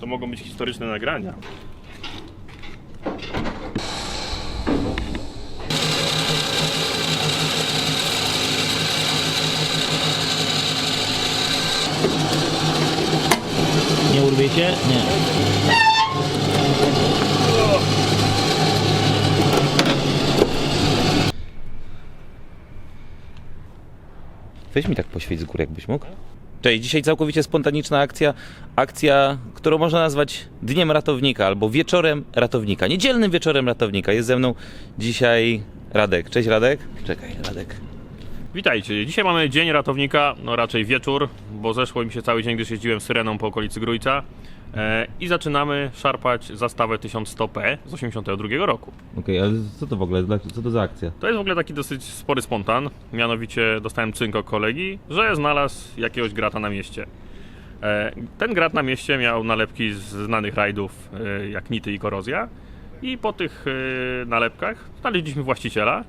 To mogą być historyczne nagrania. Nie urwiecie? Nie. Weź mi tak poświeć z góry, jakbyś mógł. Cześć, dzisiaj całkowicie spontaniczna akcja. Akcja, którą można nazwać Dniem Ratownika albo Wieczorem Ratownika. Niedzielnym Wieczorem Ratownika. Jest ze mną dzisiaj Radek. Cześć Radek. Czekaj, Radek. Witajcie. Dzisiaj mamy dzień ratownika, no raczej wieczór, bo zeszło mi się cały dzień, gdyż jeździłem syreną po okolicy Grójca. E, I zaczynamy szarpać zastawę 1100P z 82 roku. Okej, ale co to w ogóle? Co to za akcja? To jest w ogóle taki dosyć spory spontan. Mianowicie dostałem cynk od kolegi, że znalazł jakiegoś grata na mieście. E, Ten grat na mieście miał nalepki z znanych rajdów e, jak Nity i Korozja. I po tych nalepkach znaleźliśmy właściciela.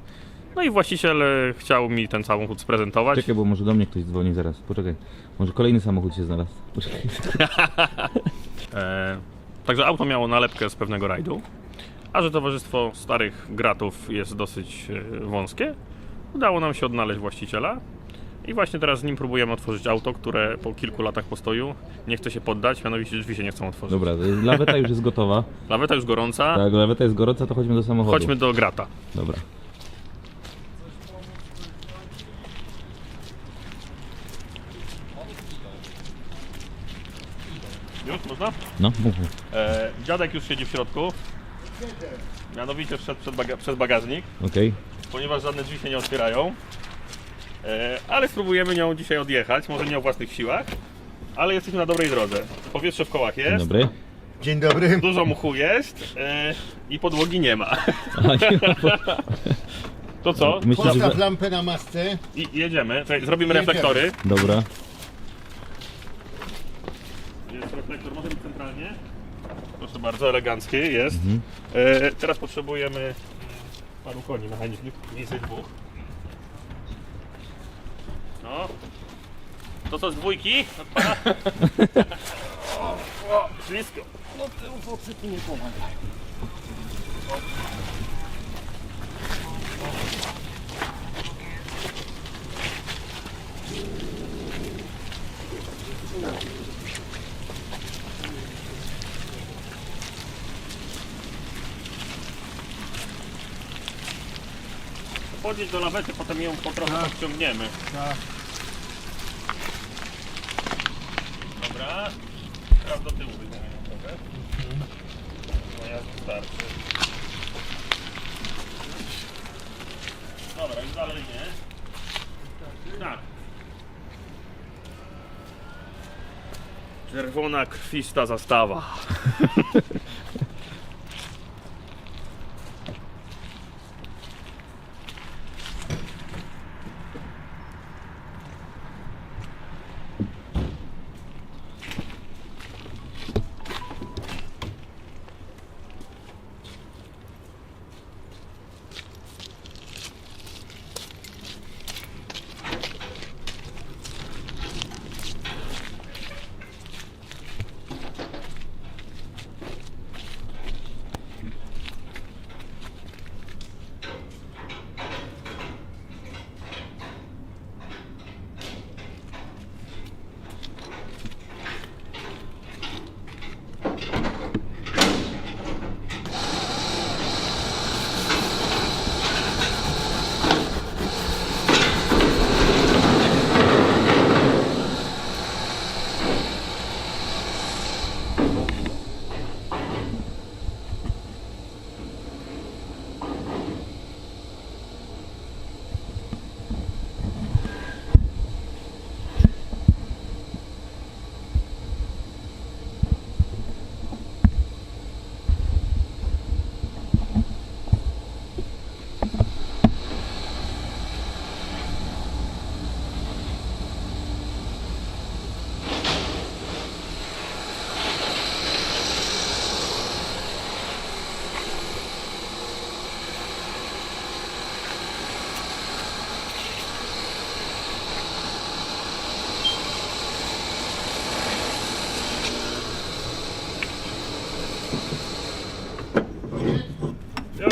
No i właściciel chciał mi ten samochód sprezentować. Czekaj, bo może do mnie ktoś dzwoni zaraz. Poczekaj. Może kolejny samochód się znalazł. Poczekaj. E, także auto miało nalepkę z pewnego rajdu, a że towarzystwo starych gratów jest dosyć e, wąskie, udało nam się odnaleźć właściciela i właśnie teraz z nim próbujemy otworzyć auto, które po kilku latach postoju nie chce się poddać, mianowicie drzwi się nie chcą otworzyć. Dobra, laweta już jest gotowa. Laweta już gorąca, Tak, laweta jest gorąca, to chodźmy do samochodu. chodźmy do grata. Dobra. Już można? No, mów. mów. E, dziadek już siedzi w środku, mianowicie wszedł przed baga- przez bagażnik. Okej. ponieważ żadne drzwi się nie otwierają. E, ale spróbujemy nią dzisiaj odjechać, może nie o własnych siłach, ale jesteśmy na dobrej drodze. Powietrze w kołach Dzień jest, dobry. Dzień dobry. dużo mchu jest e, i podłogi nie ma. To co? Myślę, że... Postaw za- lampę na masce. I jedziemy. Czekaj, zrobimy Jedziemy. reflektory. Dobra. Reflektor, może być centralnie. Proszę bardzo, elegancki jest. E, teraz potrzebujemy mm, paru koni mechanicznych, mniej więcej dwóch. No. To co z dwójki? Od pana? o, o, ślisko. No tył focyki nie pomagają. Podjedź do lawety, potem ją po trochu podciągniemy. Tak. Dobra. Teraz do tyłu wyjdziemy ją trochę. No ja wystarczy. Dobra, już dalej nie. Tak. Czerwona krwista zastawa.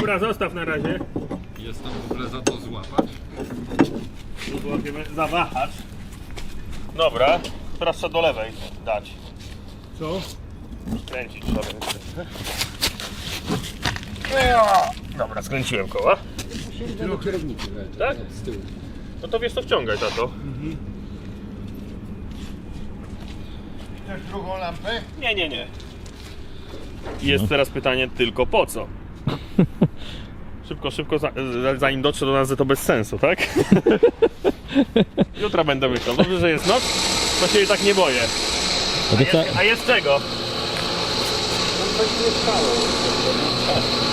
Dobra, zostaw na razie. Jestem w ogóle za to złapać. Złapiemy za wahacz. Dobra, teraz trzeba do lewej dać. Co? Skręcić trzeba będzie. Dobra, skręciłem koła. Do kierownicy. Tak? Z tyłu. No to wiesz to wciągaj tato. Chcesz drugą lampę? Nie, nie, nie. Jest teraz pytanie tylko po co? Szybko, szybko, za- zanim dotrze do nas, że to bez sensu, tak? Jutra będę myślał. Dobrze, że jest noc, to się i tak nie boję. A to, co, jest, a jest czego?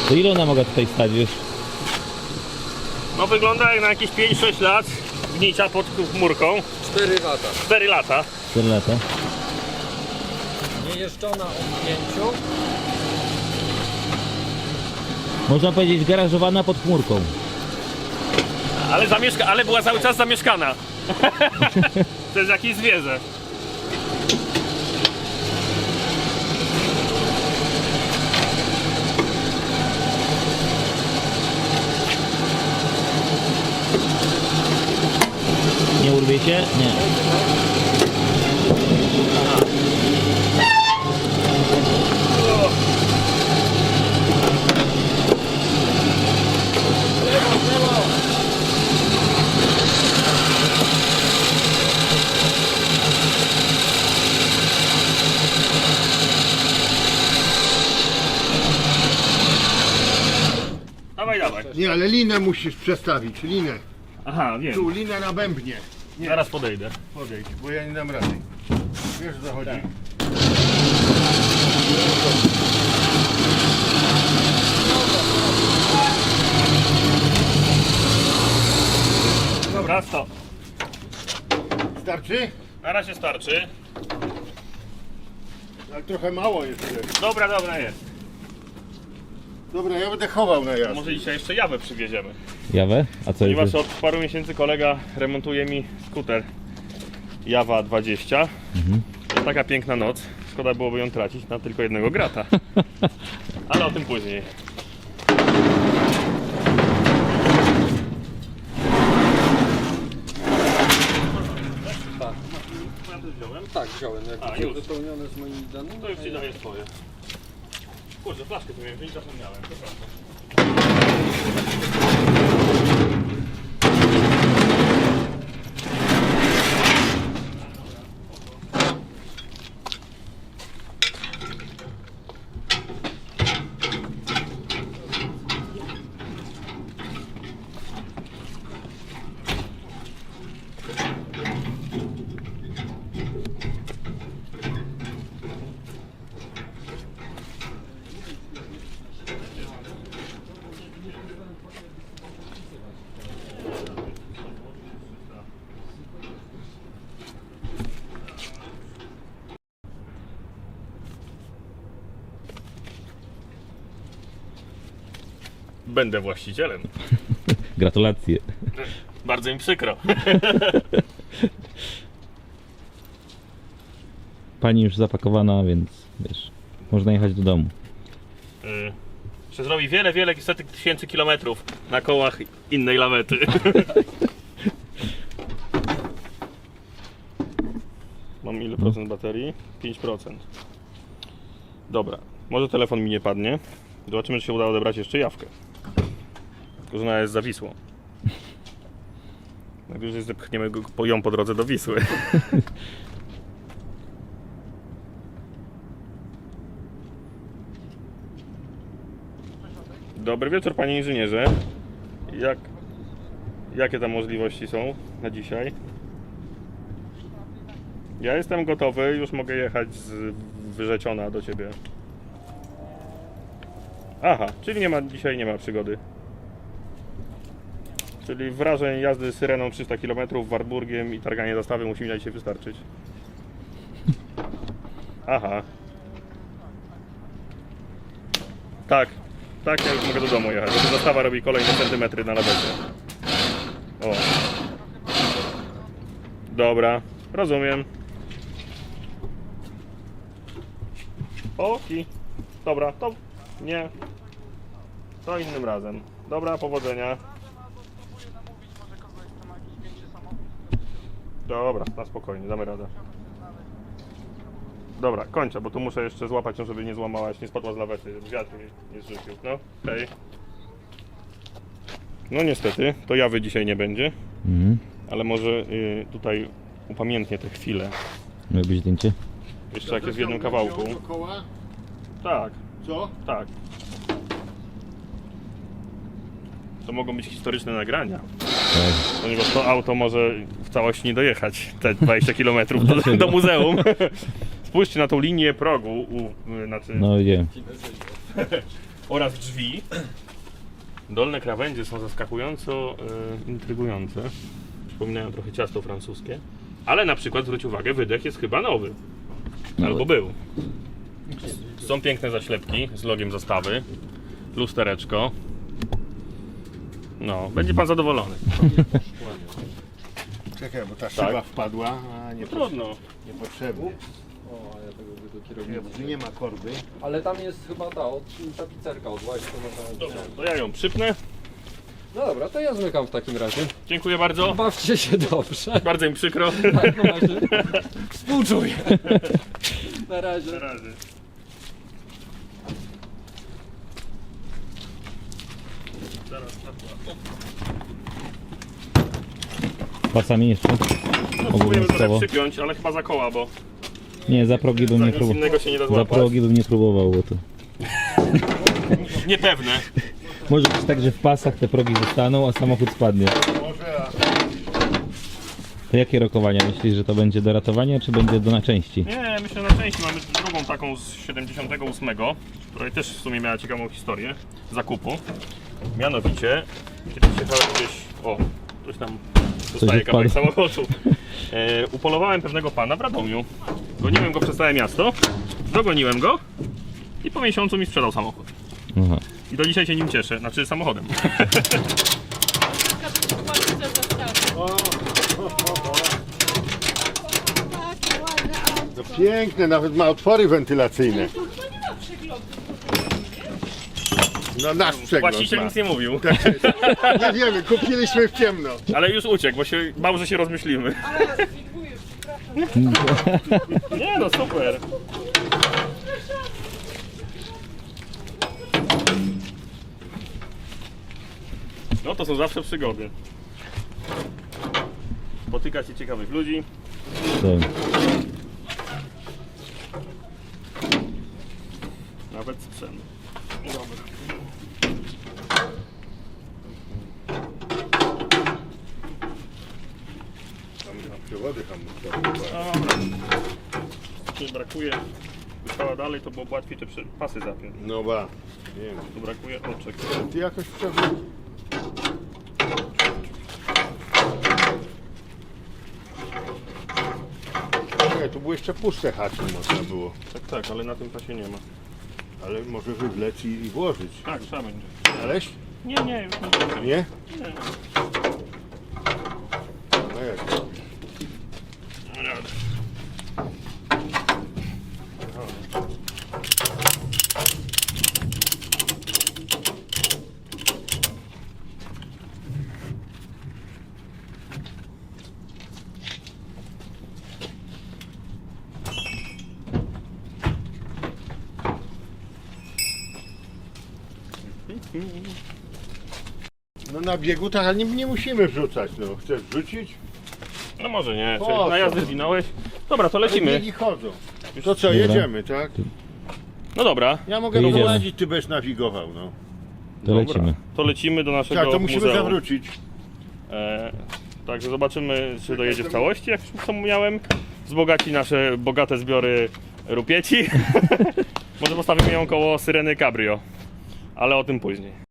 to ile ona mogła tutaj stać już? No wygląda jak na jakieś 5-6 lat gnicia pod chmurką. 4 lata. 4 lata. 4 lata. Nie jeżdżona o pnięciu. Można powiedzieć garażowana pod chmurką. Ale, zamieszka- ale była cały czas zamieszkana. to jest jakieś zwierzę. Nie urwie się? Nie. Dawaj, dawaj. Nie, ale linę musisz przestawić, linę. Aha, wiem. Tu, linę na bębnie. Zaraz podejdę. Podejdź, bo ja nie dam rady. Wiesz o co chodzi? Dobra, stop. Starczy? Na razie starczy. Ale trochę mało jest. Dobra, dobra jest. Dobra, ja będę chował na jazdę. Może dzisiaj jeszcze jawę przywieziemy. Jawę? A co Ponieważ jest? od paru miesięcy kolega remontuje mi skuter Jawa 20. To jest taka piękna noc. Szkoda byłoby ją tracić na tylko jednego grata. Ale o tym później. Tak, wziąłem. Jak A, już. wypełnione z moimi danymi. To już ci daję swoje. Kurczę, flaszkę tu miałem wziąć, zapomniałem. Przepraszam. Będę właścicielem. Gratulacje. Bardzo mi przykro. Pani już zapakowana, więc wiesz, można jechać do domu. Y, Że zrobi wiele, wiele setek tysięcy kilometrów na kołach innej lawety. Mam ile procent baterii? 5%. Dobra, może telefon mi nie padnie. Zobaczymy, czy się uda odebrać jeszcze jawkę. Ona jest za Wisłą. Najwyżej zepchniemy go- po- ją po drodze do Wisły. Dobry wieczór, panie inżynierze. Jak, jakie tam możliwości są na dzisiaj? Ja jestem gotowy, już mogę jechać z wyrzeciona do ciebie. Aha, czyli nie ma, dzisiaj nie ma przygody. Czyli wrażeń jazdy syreną 300 km, Warburgiem i targanie zastawy musi mi na dzisiaj wystarczyć. Aha. Tak, tak, ja już mogę do domu jechać, zastawa robi kolejne centymetry na lawecie. O. Dobra, rozumiem. Oki. Dobra, to nie. To innym razem. Dobra, powodzenia. Dobra, na spokojnie, damy radę. Dobra, kończę, bo tu muszę jeszcze złapać ją, żeby nie złamałaś, nie spadła z lawety, żeby wiatr nie zrzucił. No, hej. No niestety, to jawy dzisiaj nie będzie, Mhm. ale może y, tutaj upamiętnię te chwile. Robisz zdjęcie? Jeszcze jak jest w jednym kawałku. Dookoła? Tak, Co? tak. To mogą być historyczne nagrania. Tak. Ponieważ to auto może w całości nie dojechać te 20 km do, do muzeum. Spójrzcie na tą linię progu u, y, znaczy, No wiem. oraz drzwi. Dolne krawędzie są zaskakująco y, intrygujące. Przypominają trochę ciasto francuskie. Ale na przykład zwróć uwagę, wydech jest chyba nowy. Albo był. Są piękne zaślepki z logiem zastawy. Lustereczko. No, będzie pan zadowolony. Czekaj, bo ta szyba Tak. wpadła, a nie Trudno. niepotrzebnie. O, a ja tego by do Nie, kierownicy. tu nie ma korby. Ale tam jest chyba ta, od, tapicerka od łaź, to można... Dobra, to ja ją przypnę. No dobra, to ja zmykam w takim razie. Dziękuję bardzo. Bawcie się dobrze. Bardzo mi przykro. Tak, na razie. Współczuję. Na razie. Na razie. Zaraz, Pasami jeszcze? no, spróbujemy trochę Obowiązkowo. przypiąć, ale chyba za koła, bo Nie, za progi bym za nie nic próbował. innego się nie da Za złapać. progi bym nie próbował, bo to... Niepewne. Może być tak, że w pasach te progi zostaną, a samochód spadnie. Może, a No To jakie rokowania? Myślisz, że to będzie do ratowania, czy będzie do na części? Nie, myślę na części mamy drugą taką z 78, której też w sumie miała ciekawą historię zakupu. Mianowicie, kiedyś jechałem gdzieś, o, ktoś tam dostaje kawałek samochodu. E, upolowałem pewnego pana w Radomiu. Goniłem go przez całe miasto, dogoniłem go i po miesiącu mi sprzedał samochód. Aha. I do dzisiaj się nim cieszę, znaczy samochodem. No piękne, nawet ma otwory wentylacyjne. Chyba nie ma przeglądu. No nasz przegląd Właściciel ma. nic nie mówił, Nie wiemy, kupiliśmy w ciemno. ale już uciekł, bo się bał, że się rozmyślimy. Ale dziękuję, przepraszam. Nie no, super. No to są zawsze przygody. Spotyka się ciekawych ludzi. Tak. Nawet sprzęt. Dobra. Tam na przewody hamulcowe. Dobra. Tu brakuje. Wyszła dalej, to było łatwiej te pasy zapiąć. No ba, wiem. Tu brakuje oczek. Ty jakoś przewód. Nie, tu były jeszcze puste hacze można było. Tak, tak, ale na tym pasie nie ma. Ale może wywlec i, i włożyć. Tak, trzeba będzie. Aleś? Nie, nie, już nie. Nie? Nie. No jak? Radę. No na biegu tak, ale nie, nie musimy wrzucać, no. Chcesz wrzucić? No może nie, Po co? na jazdę zwinąłeś? Dobra, to Ale lecimy. biegi chodzą. To co, Dobra. jedziemy, tak? No dobra. Ja mogę To jedziemy. prowadzić, ty będziesz nawigował, no. To Dobra. lecimy. To lecimy do naszego Tak, to musimy muzeum. zawrócić. E, także zobaczymy, czy dojedzie w całości, jak już wspomniałem. Wzbogaci nasze bogate zbiory rupieci. Może postawimy ją koło Syreny Cabrio. Ale o tym później.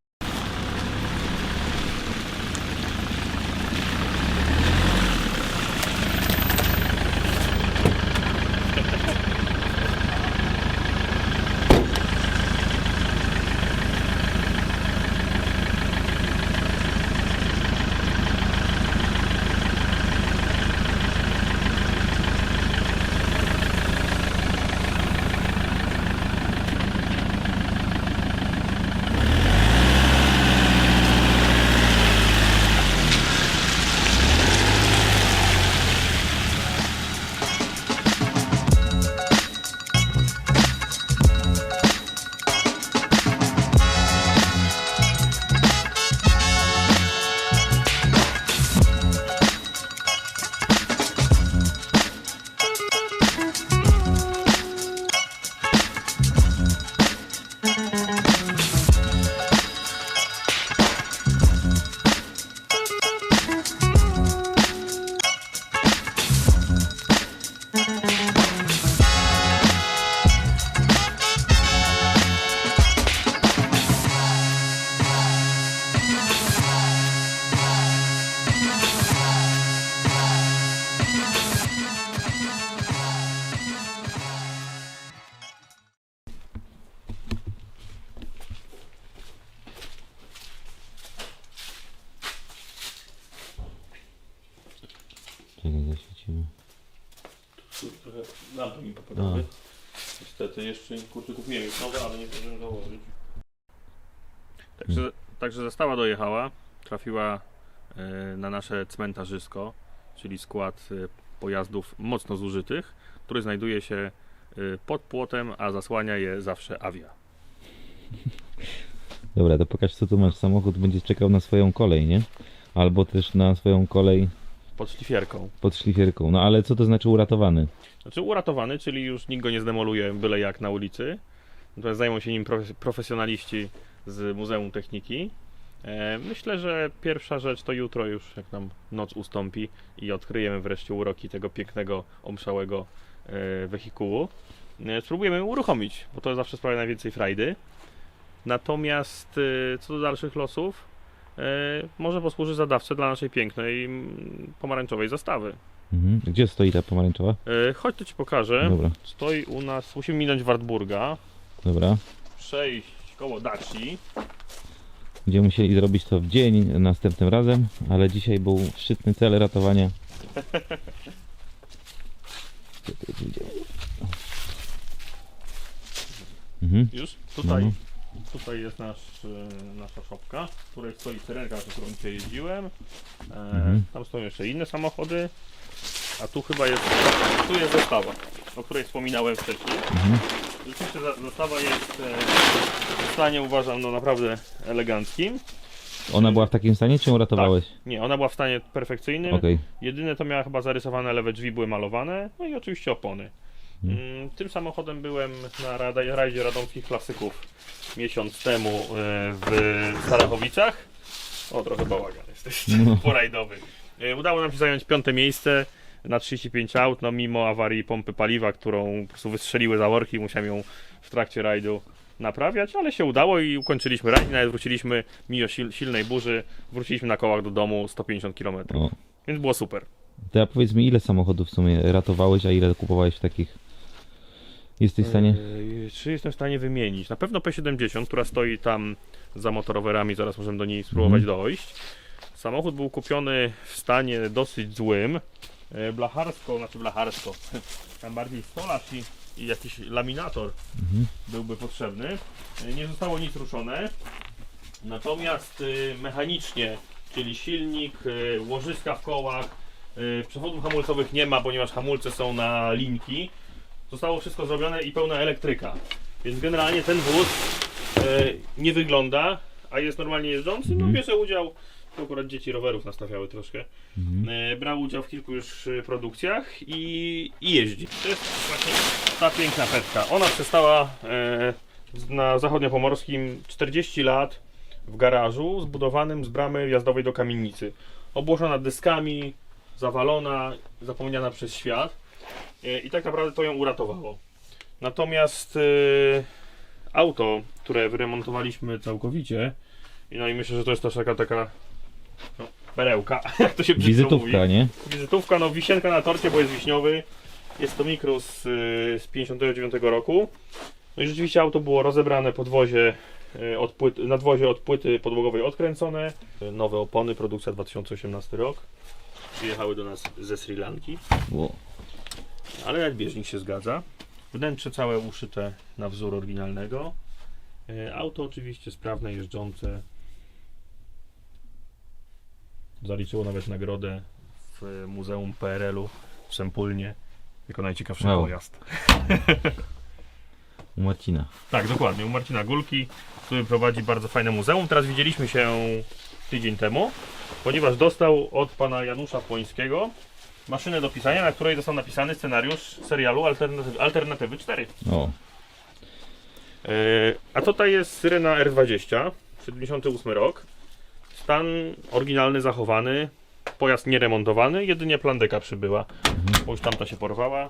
Jeszcze kurczę kupiłem już nowe, ale nie zdążyłem założyć. Także, także zestawa dojechała, trafiła e, na nasze cmentarzysko, czyli skład e, pojazdów mocno zużytych, który znajduje się e, pod płotem, a zasłania je zawsze awia. Dobra, to pokaż co tu masz. Samochód będzie czekał na swoją kolej, nie? Albo też na swoją kolej Pod szlifierką. pod szlifierką. No ale co to znaczy uratowany? Znaczy uratowany, czyli już nikt go nie zdemoluje byle jak na ulicy. Natomiast zajmą się nim profe- profesjonaliści z Muzeum Techniki. E, Myślę, że pierwsza rzecz to jutro już, jak nam noc ustąpi i odkryjemy wreszcie uroki tego pięknego, omszałego e, wehikułu. E, Spróbujemy uruchomić, bo to zawsze sprawia najwięcej frajdy. Natomiast e, co do dalszych losów, może posłuży za dawcę dla naszej pięknej pomarańczowej zastawy. Mhm. Gdzie stoi ta pomarańczowa? E, Chodź, to ci pokażę. Dobra, Stoi u nas, musimy minąć Wartburga, dobra. przejść koło Daci. Będziemy musieli zrobić to w dzień następnym razem, ale dzisiaj był szczytny cel ratowania. Gdzie? Gdzie? Mhm. Już tutaj, Mhm. Tutaj jest nasz, e, nasza szopka, w której stoi syrenka, z którą dzisiaj jeździłem. E, Mhm. Tam stoją jeszcze inne samochody, a tu chyba jest, tu jest zestawa, o której wspominałem wcześniej. Mhm. Rzeczywiście zestawa jest e, w stanie uważam no naprawdę eleganckim. Ona była w takim stanie, czy ją ratowałeś? Nie, ona była w stanie perfekcyjnym. Okej. Jedyne to miała chyba zarysowane lewe drzwi, były malowane, no i oczywiście opony. Mhm. Mm, Tym samochodem byłem na rajdzie radomskich klasyków miesiąc temu e, w Starachowicach. O, trochę bałagan jesteś No. porajdowy. E, Udało nam się zająć piąte miejsce na 35 aut, no mimo awarii pompy paliwa, którą po prostu wystrzeliły zaworki, musiałem ją w trakcie rajdu naprawiać, ale się udało i ukończyliśmy rajd, nawet wróciliśmy mimo sil- silnej burzy, wróciliśmy na kołach do domu 150 km. O. Więc było super. To ja powiedz mi, ile samochodów w sumie ratowałeś, a ile kupowałeś w takich? Jesteś w stanie? Eee, Czy jestem w stanie wymienić? Na pewno P70, która stoi tam za motorowerami, zaraz możemy do niej spróbować Mhm. dojść. Samochód był kupiony w stanie dosyć złym. E, Blacharsko, znaczy blacharsko, tam bardziej stolarz i, i jakiś laminator Mhm. byłby potrzebny. E, Nie zostało nic ruszone. Natomiast y, mechanicznie, czyli silnik, y, łożyska w kołach, y, przewodów hamulcowych nie ma, ponieważ hamulce są na linki. Zostało wszystko zrobione i pełna elektryka. Więc generalnie ten wóz y, nie wygląda, a jest normalnie jeżdżący. No Mhm. bierze udział, tu akurat dzieci rowerów nastawiały troszkę. Mhm. E, brał udział w kilku już e, produkcjach i, i jeździ. To jest właśnie ta piękna petka. Ona przestała e, na zachodniopomorskim 40 lat w garażu zbudowanym z bramy wjazdowej do kamienicy. Obłożona dyskami, zawalona, zapomniana przez świat e, i tak naprawdę to ją uratowało. Natomiast e, auto, które wyremontowaliśmy całkowicie i no i myślę, że to jest też taka taka no, perełka, jak to się brzydko mówi. Wizytówka, nie? Wizytówka, no wisienka na torcie, bo jest wiśniowy. Jest to Mikrus y, z 59 roku. No i rzeczywiście auto było rozebrane podwozie od płyt, nadwozie od płyty podłogowej odkręcone. Nowe opony, produkcja 2018 rok. Przyjechały do nas ze Sri Lanki, O. ale jak bieżnik się zgadza. Wnętrze całe uszyte na wzór oryginalnego. Y, Auto oczywiście sprawne, jeżdżące. Zaliczyło nawet nagrodę w Muzeum PRL-u w Sempulnie jako najciekawszy Wow. pojazd. U Marcina. Tak, dokładnie, u Marcina Gulki, który prowadzi bardzo fajne muzeum. Teraz widzieliśmy się tydzień temu, ponieważ dostał od pana Janusza Płońskiego maszynę do pisania, na której został napisany scenariusz serialu Alternatywy, Alternatywy 4. O. E, a tutaj jest Syrena R20, 78 rok. Stan oryginalny zachowany, pojazd nieremontowany, jedynie plandeka przybyła, bo już tamta się porwała.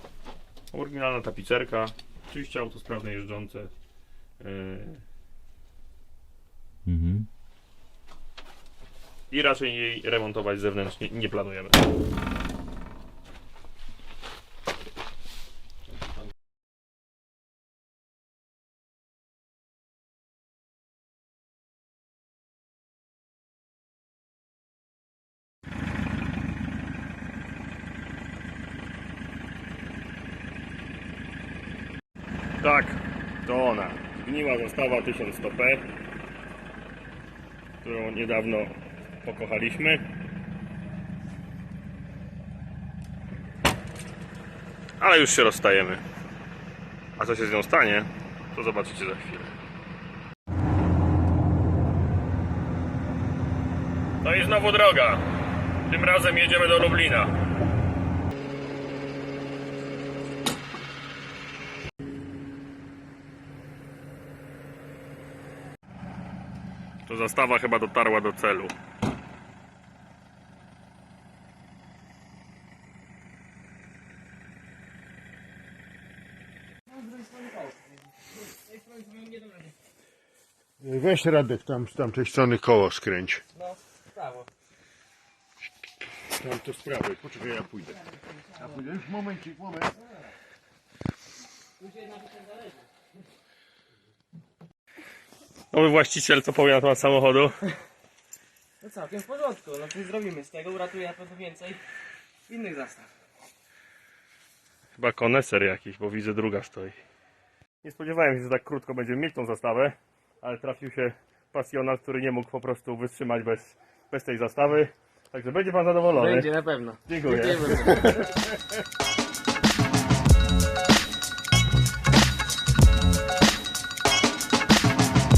Oryginalna tapicerka, oczywiście auto sprawne jeżdżące. E, Mhm. I raczej jej remontować zewnętrznie nie planujemy. Tak, to ona. Zastawa 1100p, którą niedawno pokochaliśmy. Ale już się rozstajemy. A co się z nią stanie, to zobaczycie za chwilę. No i znowu droga. Tym razem jedziemy do Lublina. Zastawa chyba dotarła do celu. Weź Radek tam z tamtej strony koło skręć. No, prawo. Tam to z prawej, poczekaj ja pójdę. Ja pójdę, już momencik, moment. Nowy właściciel, co powie na temat samochodu? No całkiem w porządku, no coś zrobimy z tego, uratuje na pewno więcej innych zastaw. Chyba koneser jakiś, bo widzę druga stoi. Nie spodziewałem się, że tak krótko będziemy mieć tą zastawę, ale trafił się pasjonat, który nie mógł po prostu wytrzymać bez, bez tej zastawy. Także będzie pan zadowolony. Będzie na pewno. Dziękuję. Dziękujemy.